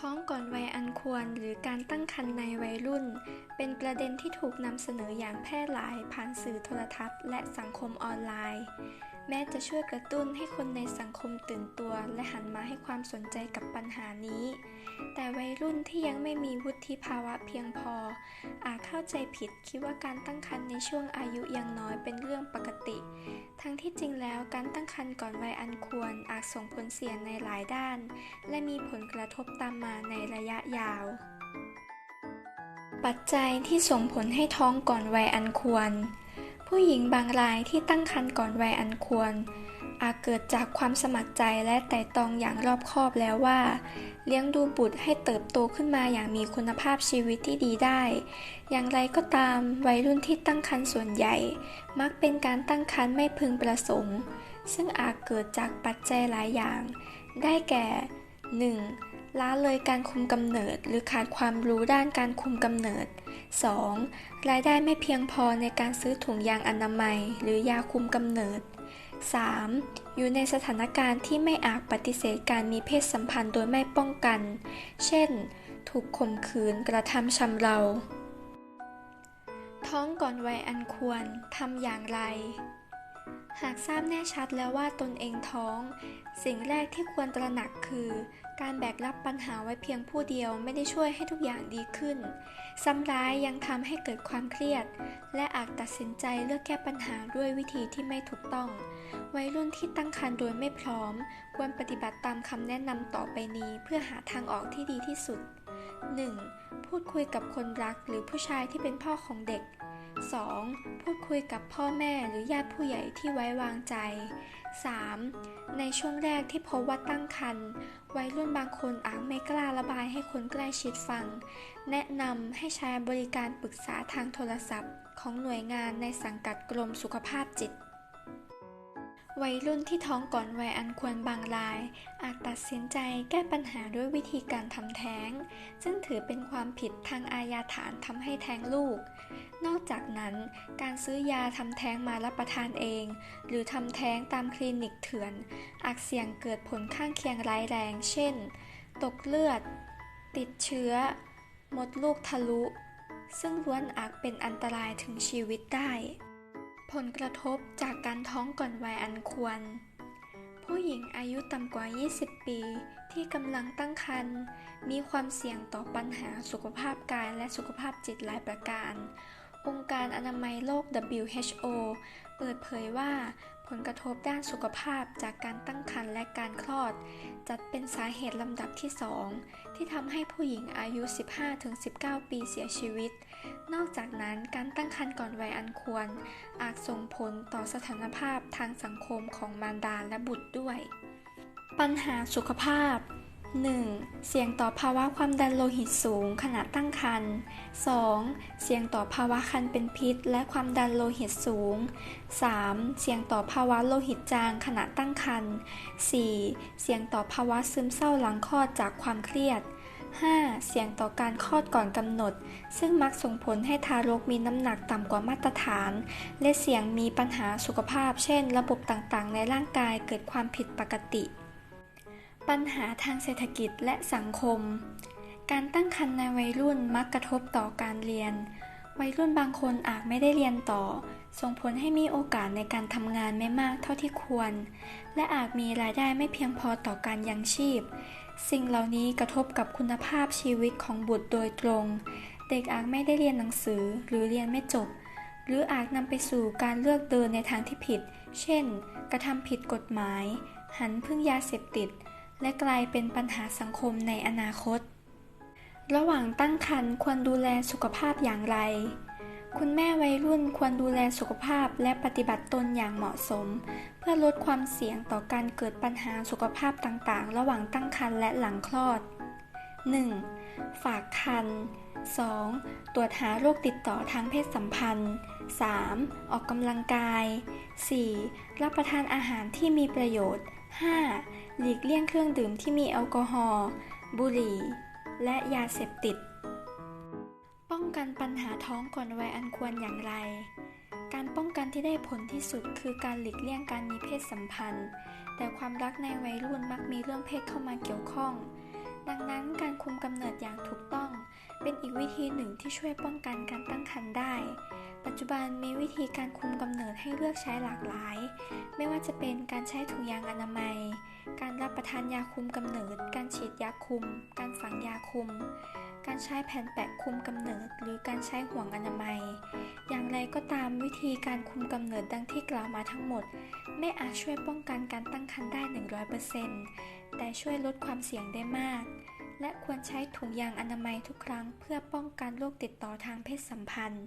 ท้องก่อนวัยอันควรหรือการตั้งครรภ์ในวัยรุ่น เป็นประเด็นที่ถูกนำเสนออย่างแพร่หลายผ่านสื่อโทรทัศน์และสังคมออนไลน์ แม้จะช่วยกระตุ้นให้คนในสังคมตื่นตัว และหันมาให้ความสนใจกับปัญหานี้ แต่วัยรุ่นที่ยังไม่มีวุฒิภาวะเพียงพอ อาจเข้าใจผิดคิดว่าการตั้งครรภ์ในช่วงอายุยังน้อยเป็นเรื่องปกติ ทั้งที่จริงแล้วการตั้งครรภ์ก่อนวัยอันควรอาจส่งผลเสียในหลายด้าน และมีผลกระทบตามมาในระยะยาว ปัจจัยที่ส่งผลให้ท้องก่อนวัยอันควร ผู้หญิงบางรายที่ตั้งครรภ์ก่อนวัยอันควร อาจเกิดจากความสมัครใจและไต่ตองอย่างรอบคอบแล้วว่า เลี้ยงดูบุตรให้เติบโตขึ้นมาอย่างมีคุณภาพชีวิตที่ดีได้ อย่างไรก็ตามวัยรุ่นที่ตั้งครรภ์ส่วนใหญ่ มักเป็นการตั้งครรภ์ไม่พึงประสงค์ ซึ่งอาจเกิดจากปัจจัยหลายอย่าง ได้แก่ 1. ละเลยการคุมกำเนิด หรือขาดความรู้ด้านการคุมกำเนิด 2. รายได้ไม่เพียงพอในการซื้อถุงยางอนามัย หรือยาคุมกำเนิด 3. อยู่ในสถานการณ์ที่ไม่อาจปฏิเสธการมีเพศสัมพันธ์โดยไม่ป้องกัน เช่น ถูกข่มขืนกระทำชำเรา ท้องก่อนวัยอันควรทำอย่างไร หากทราบแน่ชัดแล้วว่าตนเองท้อง สิ่งแรกที่ควรตระหนักคือ การแบกรับปัญหาไว้เพียงผู้เดียวไม่ได้ช่วยให้ทุกอย่างดีขึ้น ซ้ำร้ายยังทำให้เกิดความเครียด และอาจตัดสินใจเลือกแก้ปัญหาด้วยวิธีที่ไม่ถูกต้อง วัยรุ่นที่ตั้งครรภ์โดยไม่พร้อม ควรปฏิบัติตามคำแนะนำต่อไปนี้เพื่อหาทางออกที่ดีที่สุด 1. พูดคุยกับคนรักหรือผู้ชายที่เป็นพ่อของเด็ก 2. พูดคุยกับพ่อแม่หรือญาติผู้ใหญ่ที่ไว้วางใจ 3. ในช่วงแรกที่พบว่าตั้งครรภ์วัยรุ่นบางคนอาจไม่กล้าระบายให้คนใกล้ชิดฟัง แนะนำให้ใช้บริการปรึกษาทางโทรศัพท์ ของหน่วยงานในสังกัดกรมสุขภาพจิต วัยรุ่นที่ท้องก่อนวัยอันควรบางราย อาจตัดสินใจแก้ปัญหาด้วยวิธีการทำแท้ง ซึ่งถือเป็นความผิดทางอาญาฐานทำให้แท้งลูก นอกจากนั้น การซื้อยาทำแท้งมารับประทานเอง หรือทำแท้งตามคลินิกเถื่อน อาจเสี่ยงเกิดผลข้างเคียงร้ายแรง เช่น ตกเลือด ติดเชื้อ มดลูกทะลุ ซึ่งล้วนอาจเป็นอันตรายถึงชีวิตได้ ผลกระทบจากการท้องก่อนวัยอันควร ผู้หญิงอายุต่ำกว่า 20 ปี ที่กำลังตั้งครรภ์มีความเสี่ยงต่อปัญหาสุขภาพกายและสุขภาพจิตหลายประการ องค์การอนามัยโลก WHO เปิดเผยว่า ผลกระทบด้านสุขภาพจากการตั้งครรภ์และการคลอด จัดเป็นสาเหตุลำดับที่ 2 ที่ทำให้ผู้หญิงอายุ 15-19 ปีเสียชีวิต นอกจากนั้นการตั้งครรภ์ก่อนวัยอันควร อาจส่งผลต่อสถานภาพทางสังคมของมารดาและบุตรด้วย ปัญหาสุขภาพ 1. เสี่ยงต่อภาวะความดันโลหิตสูงขณะตั้งครรภ์ 2. เสี่ยงต่อภาวะคันเป็นพิษ และความดันโลหิตสูง 3. เสี่ยงต่อภาวะโลหิตจางขณะตั้งครรภ์ 4. เสี่ยงต่อภาวะซึมเศร้าหลังคลอดจากความเครียด 5. เสี่ยงต่อการคลอดก่อนกำหนด ซึ่งมักส่งผลให้ทารกมีน้ำหนักต่ำกว่ามาตรฐาน และเสี่ยงมีปัญหาสุขภาพ เช่น ระบบต่างๆ ในร่างกายเกิดความผิดปกติ ปัญหาทางเศรษฐกิจและสังคม การตั้งครรภ์ในวัยรุ่นมักกระทบต่อการเรียน วัยรุ่นบางคนอาจไม่ได้เรียนต่อ ส่งผลให้มีโอกาสในการทำงานไม่มากเท่าที่ควร และอาจมีรายได้ไม่เพียงพอต่อการยังชีพ สิ่งเหล่านี้กระทบกับคุณภาพชีวิตของบุตรโดยตรง เด็กอาจไม่ได้เรียนหนังสือหรือเรียนไม่จบ หรืออาจนำไปสู่การเลือกเดินในทางที่ผิด เช่น กระทำผิดกฎหมาย หันพึ่งยาเสพติด และกลายเป็นปัญหาสังคมในอนาคต ระหว่างตั้งครรภ์ควรดูแลสุขภาพอย่างไร คุณแม่วัยรุ่นควรดูแลสุขภาพและปฏิบัติตนอย่างเหมาะสม เพื่อลดความเสี่ยงต่อการเกิดปัญหาสุขภาพต่างๆ ระหว่างตั้งครรภ์และหลังคลอด 1. ฝากครรภ์ 2. ตรวจหาโรคติดต่อทางเพศสัมพันธ์ 3. ออกกำลังกาย 4. รับประทานอาหารที่มีประโยชน์ 5. หลีกเลี่ยงเครื่องดื่มที่มีแอลกอฮอล์ บุหรี่ และยาเสพติด ป้องกันปัญหาท้องก่อนวัยอันควรอย่างไร การป้องกันที่ได้ผลที่สุดคือการหลีกเลี่ยงการมีเพศสัมพันธ์ แต่ความรักในวัยรุ่นมักมีเรื่องเพศเข้ามาเกี่ยวข้อง ดังนั้นการคุมกำเนิดอย่างถูกต้อง เป็นอีกวิธีหนึ่งที่ช่วยป้องกันการตั้งครรภ์ได้ ปัจจุบันมีวิธีการคุมกำเนิดให้เลือกใช้หลากหลาย ไม่ว่าจะเป็นการใช้ถุงยางอนามัย การรับประทานยาคุมกำเนิด การฉีดยาคุม การฝังยาคุม การใช้แผ่นแปะคุมกำเนิด หรือการใช้ห่วงอนามัย อย่างไรก็ตามวิธีการคุมกำเนิดดังที่กล่าวมาทั้งหมด ไม่อาจช่วยป้องกันการตั้งครรภ์ได้ 100%แต่ช่วยลดความเสี่ยงได้มาก และควรใช้ถุงยางอนามัยทุกครั้ง เพื่อป้องกันโรคติดต่อทางเพศสัมพันธ์